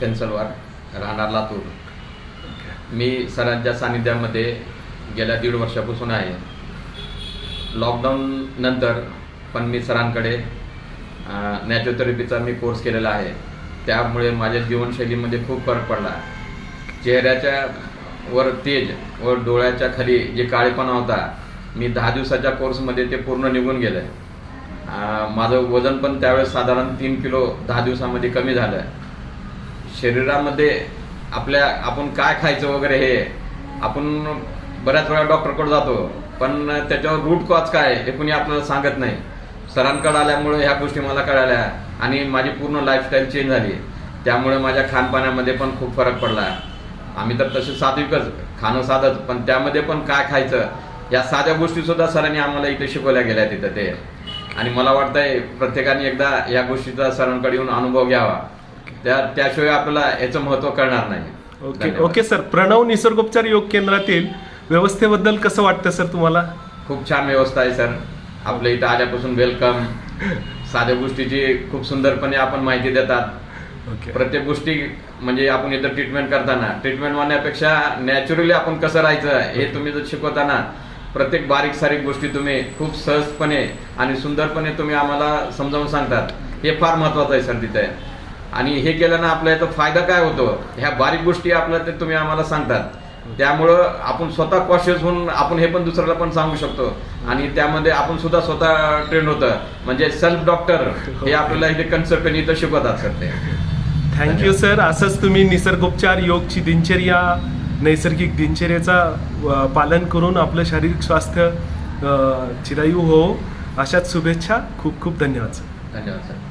कन्सलवार राहणार लातूर मी सरांच्या सानिध्यामध्ये गेल्या दीड वर्षापासून आहे. लॉकडाऊन नंतर पण मी सरांकडे नॅचरोथेरपीचा मी कोर्स केलेला आहे. त्यामुळे माझ्या जीवनशैलीमध्ये खूप फरक पडला. चेहऱ्याच्या वर तेज व डोळ्याच्या खाली जे काळेपणा होता मी दहा दिवसाच्या कोर्समध्ये ते पूर्ण निघून गेलं. आहे माझं वजन पण त्यावेळेस साधारण तीन किलो दहा दिवसामध्ये कमी झालं. शरीरामध्ये आपल्या आपण काय खायचं वगैरे हे आपण बऱ्याच वेळा डॉक्टरकडे जातो पण त्याच्यावर रूट कॉज काय हे कुणी आपल्याला सांगत नाही. सरांकडे आल्यामुळे ह्या गोष्टी मला कळाल्या आणि माझी पूर्ण लाईफस्टाईल चेंज झाली. त्यामुळे माझ्या खानपानामध्ये पण खूप फरक पडला. आम्ही तर तसे सात्विकच खाणं साधंच पण त्यामध्ये पण काय खायचं या साध्या गोष्टीसुद्धा सरांनी आम्हाला इथे शिकवल्या गेल्या तिथं ते. आणि मला वाटतंय प्रत्येकाने एकदा या गोष्टीचा सरांकडे येऊन अनुभव घ्यावा. त्या त्याशिवाय आपल्याला याचं महत्त्व कळणार नाही. ओके. Okay sir. प्रणव निसर्गोपचार योग केंद्रातील व्यवस्थेबद्दल कसं वाटतं सर तुम्हाला? खूप छान व्यवस्था आहे सर. आपल्या इथं आल्यापासून वेलकम. साध्या गोष्टीची खूप सुंदरपणे आपण माहिती देतात. ओके. प्रत्येक गोष्टी म्हणजे आपण इथं ट्रीटमेंट करताना ट्रीटमेंट म्हणण्यापेक्षा नॅचरली आपण कसं राहायचं हे तुम्ही जर शिकवताना प्रत्येक बारीक सारीक गोष्टी तुम्ही खूप सहजपणे आणि सुंदरपणे तुम्ही आम्हाला समजावून सांगतात. हे फार महत्वाचं आहे सर तिथे. आणि हे केल्यानं आपल्या इथं फायदा काय होतो? ह्या बारीक गोष्टी आपल्या ते तुम्ही आम्हाला सांगतात. त्यामुळं आपण स्वतः कॉशियस होऊन आपण हे पण दुसऱ्याला पण सांगू शकतो. आणि त्यामध्ये आपण सुद्धा स्वतः ट्रेंड होतं. म्हणजे सेल्फ डॉक्टर हे आपल्याला इथे कन्सेप्ट इथं शिकवतात सर ते. थँक्यू सर असंच तुम्ही निसर्गोपचार योगची दिनचर्या नैसर्गिक दिनचर्याचा पालन करून आपलं शारीरिक स्वास्थ्य चिरायू हो. अशाच शुभेच्छा. खूप खूप धन्यवाद सर धन्यवाद सर